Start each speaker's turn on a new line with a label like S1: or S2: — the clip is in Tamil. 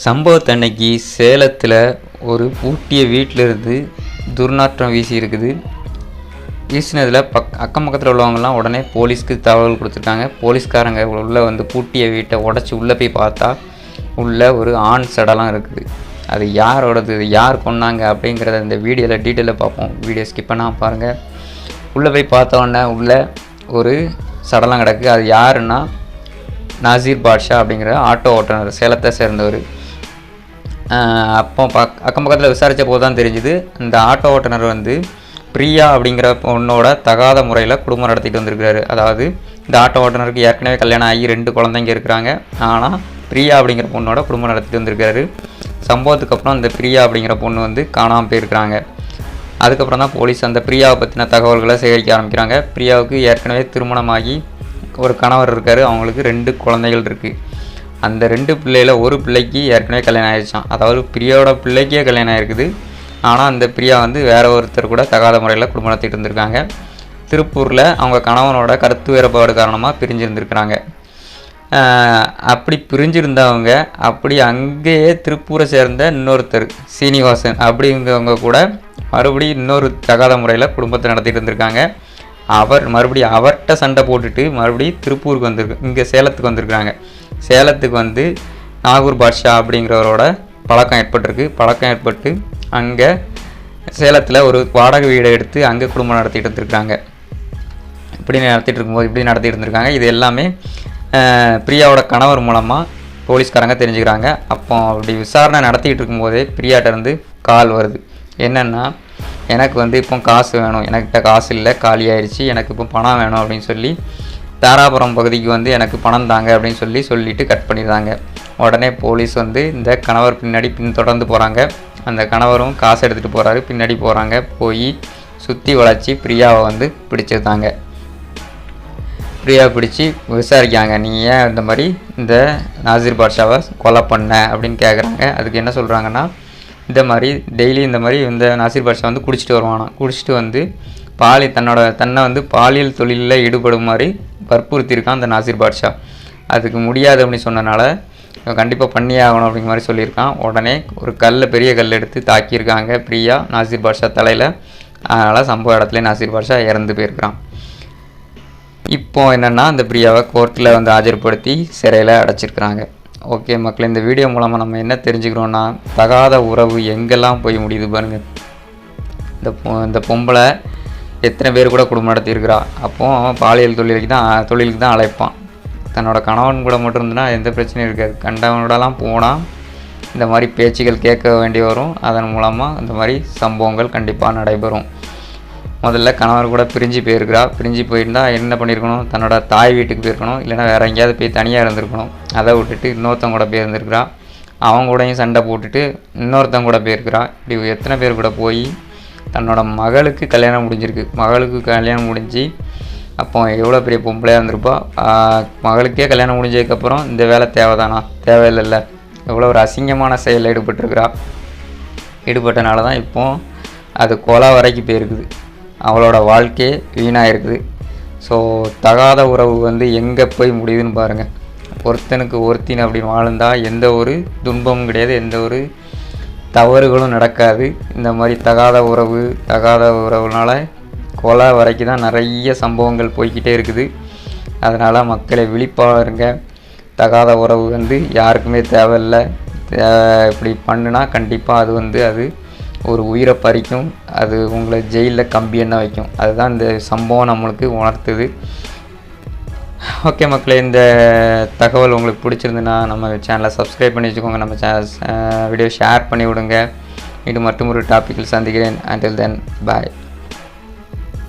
S1: சம்பவத்தன்னைக்கு சேலத்தில் ஒரு பூட்டிய வீட்டிலிருந்து துர்நாற்றம் வீசி இருக்குது வீசினதில் பக் அக்கம் பக்கத்தில் உள்ளவங்கலாம் உடனே போலீஸ்க்கு தகவல் கொடுத்துருக்காங்க போலீஸ்காரங்க உள்ளே வந்து பூட்டிய வீட்டை உடச்சி உள்ளே போய் பார்த்தா உள்ளே ஒரு ஆண் சடலம் இருக்குது. அது யாரோடது? யார் கொன்னாங்க? அப்படிங்கிறத இந்த வீடியோவில் டீட்டெயிலில் பார்ப்போம். வீடியோ ஸ்கிப் பண்ணால் பாருங்கள் உள்ளே போய் பார்த்தோன்னே உள்ளே ஒரு சடலம் கிடக்கு. அது யாருன்னா நாசீர் பாட்ஷா அப்படிங்கிற ஆட்டோ ஓட்டுநர் சேலத்தை சேர்ந்தவர். அப்போ பக் அக்கம் பக்கத்தில் விசாரித்த போது தான் தெரிஞ்சுது. இந்த ஆட்டோ ஓட்டுநர் வந்து பிரியா அப்படிங்கிற பொண்ணோட தகாத முறையில் குடும்பம் நடத்திட்டு வந்திருக்கிறாரு. அதாவது இந்த ஆட்டோ ஓட்டுநருக்கு ஏற்கனவே கல்யாணம் ஆகி ரெண்டு குழந்தைங்க இருக்கிறாங்க. ஆனால் பிரியா அப்படிங்கிற பொண்ணோட குடும்பம் நடத்திட்டு வந்திருக்காரு சம்பவத்துக்கு அப்புறம் இந்த பிரியா அப்படிங்கிற பொண்ணு வந்து காணாமல் போயிருக்கிறாங்க. அதுக்கப்புறம் தான் போலீஸ் அந்த பிரியாவை பற்றின தகவல்களை சேகரிக்க ஆரம்பிக்கிறாங்க. பிரியாவுக்கு ஏற்கனவே திருமணமாகி ஒரு கணவர் இருக்கார். அவங்களுக்கு ரெண்டு குழந்தைகள் இருக்குது அந்த ரெண்டு பிள்ளையில் ஒரு பிள்ளைக்கு ஏற்கனவே கல்யாணம் ஆயிடுச்சான் அதாவது பிரியாவோட பிள்ளைக்கே கல்யாணம் ஆயிருக்குது. ஆனால் அந்த பிரியா வந்து வேற ஒருத்தர் கூட தகாத முறையில் குடும்பம் நடத்திட்டு இருந்திருக்காங்க. திருப்பூரில் அவங்க கணவனோட கருத்து வேறுபாடு காரணமாக பிரிஞ்சிருந்திருக்கிறாங்க. அப்படி பிரிஞ்சிருந்தவங்க அப்படி அங்கேயே திருப்பூரை சேர்ந்த இன்னொருத்தர் சீனிவாசன் அப்படிங்கிறவங்க கூட மறுபடியும் இன்னொரு தகாத முறையில் குடும்பத்தை நடத்திட்டு இருந்திருக்காங்க. அவர் மறுபடியும் அவர்கிட்ட சண்டை போட்டுட்டு மறுபடியும் திருப்பூருக்கு வந்திருக்கு இங்கே சேலத்துக்கு வந்திருக்காங்க சேலத்துக்கு வந்து நாகூர் பாட்ஷா அப்படிங்கிறவரோட பழக்கம் ஏற்பட்டிருக்கு. பழக்கம் ஏற்பட்டு அங்கே சேலத்தில் ஒரு வாடகை வீடை எடுத்து அங்கே குடும்பம் நடத்திட்டு இருந்திருக்காங்க. இப்படி நடத்திட்டு இருக்கும்போது இப்படி நடத்திட்டு இருந்திருக்காங்க. இது எல்லாமே பிரியாவோட கணவர் மூலமாக போலீஸ்காரங்க தெரிஞ்சுக்கிறாங்க. அப்போ அப்படி விசாரணை நடத்திக்கிட்டு இருக்கும்போதே பிரியாட்டிருந்து கால் வருது. என்னென்னா எனக்கு வந்து இப்போ காசு வேணும். எனக்கிட்ட காசு இல்லை. காலி ஆயிடுச்சு எனக்கு இப்போ பணம் வேணும். அப்படின்னு சொல்லி தாராபுரம் பகுதிக்கு வந்து எனக்கு பணம் தாங்க அப்படின்னு சொல்லி சொல்லிட்டு கட் பண்ணிடுறாங்க. உடனே போலீஸ் வந்து இந்த கணவர் பின்னாடி பின் தொடர்ந்து போகிறாங்க அந்த கணவரும் காசு எடுத்துகிட்டு போகிறாரு பின்னாடி போகிறாங்க போய் சுற்றி வளைச்சி பிரியாவை வந்து பிடிச்சிருந்தாங்க. பிரியா பிடிச்சி விசாரிக்காங்க நீ ஏன் இந்த மாதிரி இந்த நாசிர் பாட்ஷாவை கொலை பண்ண? அப்படின்னு கேட்குறாங்க அதுக்கு என்ன சொல்கிறாங்கன்னா இந்த மாதிரி டெய்லி இந்த மாதிரி இந்த நாசிர் பாட்ஷா வந்து குடிச்சிட்டு வருவானா குடிச்சிட்டு வந்து பாலி தன்னோட தன்னை வந்து பாலியல் தொழிலில் ஈடுபடும் மாதிரி வற்புறுத்தியிருக்கான் அந்த நாசிர் பாட்ஷா. அதுக்கு முடியாது அப்படின்னு சொன்னனால இவன் கண்டிப்பாக பண்ணியே ஆகணும் அப்படிங்கிற மாதிரி சொல்லியிருக்கான். உடனே ஒரு கல்லை பெரிய கல் எடுத்து தாக்கியிருக்காங்க பிரியா நாசிர் பாட்ஷா தலையில். அதனால் சம்பவ இடத்துல நாசிர் பாட்ஷா இறந்து போயிருக்கிறான். இப்போ என்னென்னா அந்த பிரியாவை கோர்ட்டில் வந்து ஆஜர்படுத்தி சிறையில் அடைச்சிருக்கிறாங்க. ஓகே மக்கள் இந்த வீடியோ மூலமாக நம்ம என்ன தெரிஞ்சுக்கிறோன்னா தகாத உறவு எங்கெல்லாம் போய் முடியுது பாருங்கள் இந்த இந்த பொம்பளை எத்தனை பேர் கூட குடும்பம் நடத்தியிருக்கிறா? அப்போது அவன் பாலியல் தொழிலுக்கு தான் தொழிலுக்கு தான் அழைப்பான். தன்னோட கணவன் கூட மட்டும் இருந்துன்னா எந்த பிரச்சனையும் இருக்காது. கண்டவனோடலாம் போனால் இந்த மாதிரி பேச்சுகள் கேட்க வேண்டி வரும். அதன் மூலமாக இந்த மாதிரி சம்பவங்கள் கண்டிப்பாக நடைபெறும். முதல்ல கணவர் கூட பிரிஞ்சு போயிருக்கிறா. பிரிஞ்சு போயிருந்தால் என்ன பண்ணியிருக்கணும்? தன்னோட தாய் வீட்டுக்கு போயிருக்கணும். இல்லைன்னா வேற எங்கேயாவது போய் தனியாக இருந்திருக்கணும். அதை விட்டுட்டு இன்னொருத்தவங்க கூட போயிருந்திருக்கிறா. அவங்க கூடயும் சண்டை போட்டுட்டு இன்னொருத்தவங்க கூட போயிருக்கிறா. இப்படி எத்தனை பேர் கூட போய் தன்னோட மகளுக்கு கல்யாணம் முடிஞ்சிருக்கு. மகளுக்கு கல்யாணம் முடிஞ்சு அப்போ எவ்வளோ பெரிய பொம்பளையாக இருந்திருப்பா? மகளுக்கே கல்யாணம் முடிஞ்சதுக்கப்புறம் இந்த வேலை தேவைதானா? தேவையில்லைல்ல. எவ்வளோ ஒரு அசிங்கமான செயலில் ஈடுபட்டிருக்கிறா. ஈடுபட்டனால தான் இப்போ அது கொலை வரைக்கும் போயிருக்குது. அவளோட வாழ்க்கையே வீணாக இருக்குது ஸோ தகாத உறவு வந்து எங்கே போய் முடியுதுன்னு பாருங்கள் ஒருத்தனுக்கு ஒருத்தின் அப்படின்னு வாழ்ந்தால் எந்த ஒரு துன்பமும் கிடையாது. எந்த ஒரு தவறுகளும் நடக்காது. இந்த மாதிரி தகாத உறவு தகாத உறவுனால் கொலை வரைக்கும் தான் நிறைய சம்பவங்கள் போய்க்கிட்டே இருக்குது. அதனால் மக்களை விழிப்பாக இருங்க தகாத உறவு வந்து யாருக்குமே தேவையில்லை. தே- இப்படி பண்ணுனா கண்டிப்பாக அது வந்து அது ஒரு உயிரை பறிக்கும். அது உங்களை ஜெயிலில் கம்பி எண்ணெய் வைக்கும். அதுதான் இந்த சம்பவம் நம்மளுக்கு உணர்த்துது. ஓகே மக்களே இந்த தகவல் உங்களுக்கு பிடிச்சிருந்துன்னா நம்ம சேனலை சப்ஸ்கிரைப் பண்ணி வச்சுக்கோங்க. நம்ம சேனல் வீடியோ ஷேர் பண்ணி விடுங்க. இது மற்றும் ஒரு டாப்பிக்கில் சந்திக்கிறேன். அண்டில் தென் பாய்